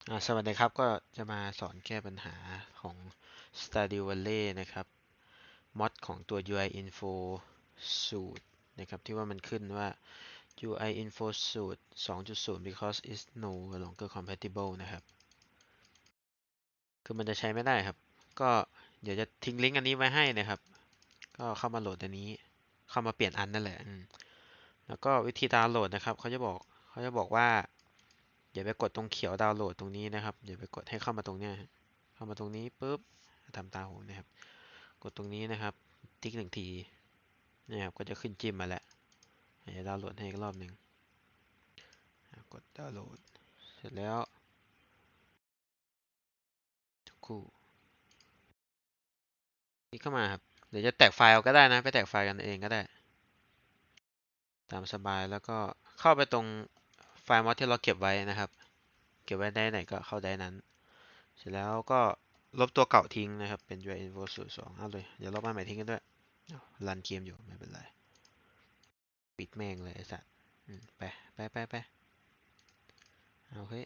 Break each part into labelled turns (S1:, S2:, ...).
S1: สวัสดีครับก็จะมาสอนแก้ปัญหาของ Stardew Valley นะครับมอดของตัว UI Info สูตรนะครับที่ว่ามันขึ้นว่า UI Info สูตร2.0 because is no longer compatible นะครับ คือมันจะใช้ไม่ได้ครับ ก็เดี๋ยวจะทิ้งลิงก์อันนี้ไว้ให้นะครับ ก็เข้ามาโหลดอันนี้เข้ามาเปลี่ยนอันนั่นแหละแล้วก็วิธีดาวน์โหลดนะครับเขาจะบอกเขาจะบอกว่า อย่าไปกดตรงเขียวดาวน์โหลดตรงนี้นะครับอย่าไปกดให้เข้ามาตรงเนี้ยเข้ามาตรงนี้ปุ๊บทำตามผมนะครับ กดตรงนี้นะครับ ติ๊กหนึ่งทีนะครับก็จะขึ้นจิ้มมาแล้วเดี๋ยวดาวน์โหลดให้อีกรอบหนึ่งกดดาวน์โหลด เสร็จแล้วทุกคู่คลิกเข้ามาครับเดี๋ยวจะแตกไฟล์เอาก็ได้นะ ไปแตกไฟล์กันเองก็ได้ ตามสบายแล้วก็เข้าไปตรง ล์มอดที่เราเก็บไว้นะครับ เก็บไว้ได้ไหนก็เข้าได้นั้น เสร็จแล้วก็ลบตัวเก่าทิ้งนะครับ เป็น UI info สูตรสองเอาเลย เดี๋ยวลบมาใหม่ทิ้งกันด้วยรันเกมอยู่ไม่เป็นไร ปิดแม่งเลยไอ้สัตว์ไปไปไปไปเอเฮ้ย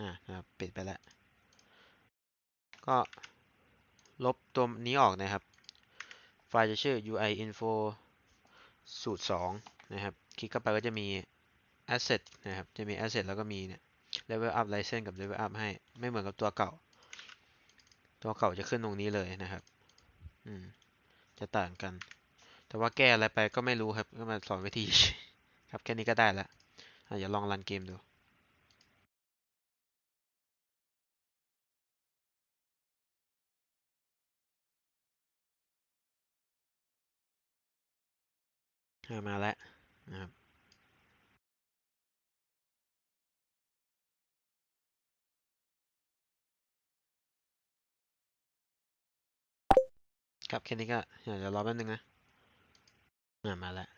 S1: อ่านะครับปิดไปแล้ว ก็ลบตัวนี้ออกนะครับ ไฟล์จะชื่อ UI info สูตร2 นะครับ คลิกเข้าไปก็จะมี asset นะครับ จะมี asset แล้วก็มีเนี่ย level up license กับ level up ให้ ไม่เหมือนกับตัวเก่า ตัวเก่าจะขึ้นตรงนี้เลยนะครับ อืม จะต่างกัน แต่ว่าแก้อะไรไปก็ไม่รู้ครับ ก็มาสอนวิธี ครับ แค่นี้ก็ได้แล้วอะอย่าลองรันเกมดูมาแล้ว นะครับครับแค่นี้ก็เดี๋ยวรอแป๊บนึงนะอะมาแล้ว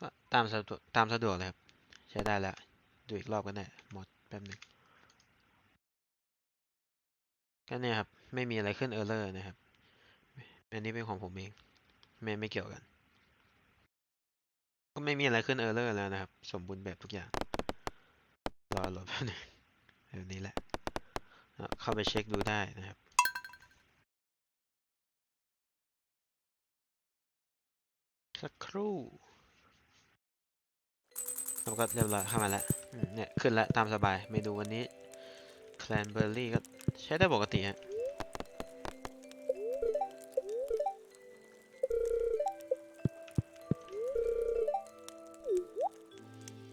S1: ก็ตามสะดวกตามสะดวกเลยครับ ใช้ได้แล้ว ดูอีกรอบก็ได้หมดแป๊บนึงก็เนี่ยครับ ไม่มีอะไรขึ้นเออร์เลอร์นะครับ อันนี้เป็นของผมเอง ไม่ไม่เกี่ยวกัน ก็ไม่มีอะไรขึ้นเออร์เลอร์แล้วนะครับ สมบูรณ์แบบทุกอย่าง รอโหลดแป๊บนึงแบบนี้แหละ เข้าไปเช็คดูได้นะครับสักครู่แล้วก็เรียบร้อยเข้ามาแล้วเนี่ย ขึ้นแล้วตามสบาย เมนูวันนี้แคลนเบอร์รี่ก็ใช้ได้ปกติฮะ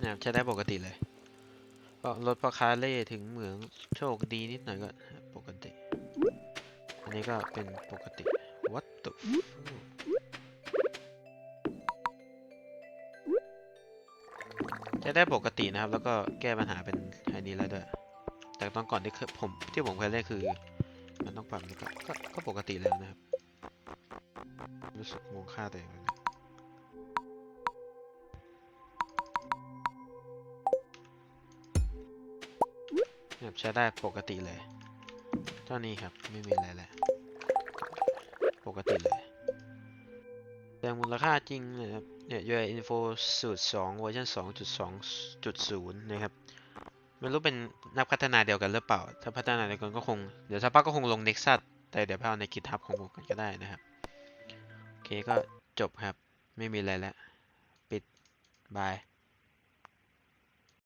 S1: นะครับใช้ได้ปกติเลยก็รถพ่อค้าเล่ถึงเหมืองโชคดีนิดหน่อยก็ปกติ อันนี้ก็เป็นปกติ what the ใช้ได้ปกตินะครับ แล้วก็แก้ปัญหาเป็นไอ้นี้แล้วด้วย แต่ตอนก่อนที่ผมที่ผมเคยเล่นคือ มันต้องปรับนี่ก็ก็ก็ปกติแล้วนะครับ รู้สึกมองค่าตัวเอง เลยนะนะครับใช้ได้ปกติเลยเท่านี้ครับไม่มีอะไรแหละปกติเลยแต่มูลค่าจริงนะครับเนี่ย UI Info สูตร2เวอร์ชัน2.2.0 นะครับไม่รู้เป็นนักพัฒนาเดียวกันหรือเปล่า ถ้าพัฒนาเดียวกันก็คง เดี๋ยวสักพักก็คงลง Nexus แต่เดี๋ยวไปเอาใน GitHub ของผมกันก็ได้นะครับ โอเคก็จบครับ ไม่มีอะไรแล้ว ปิด บาย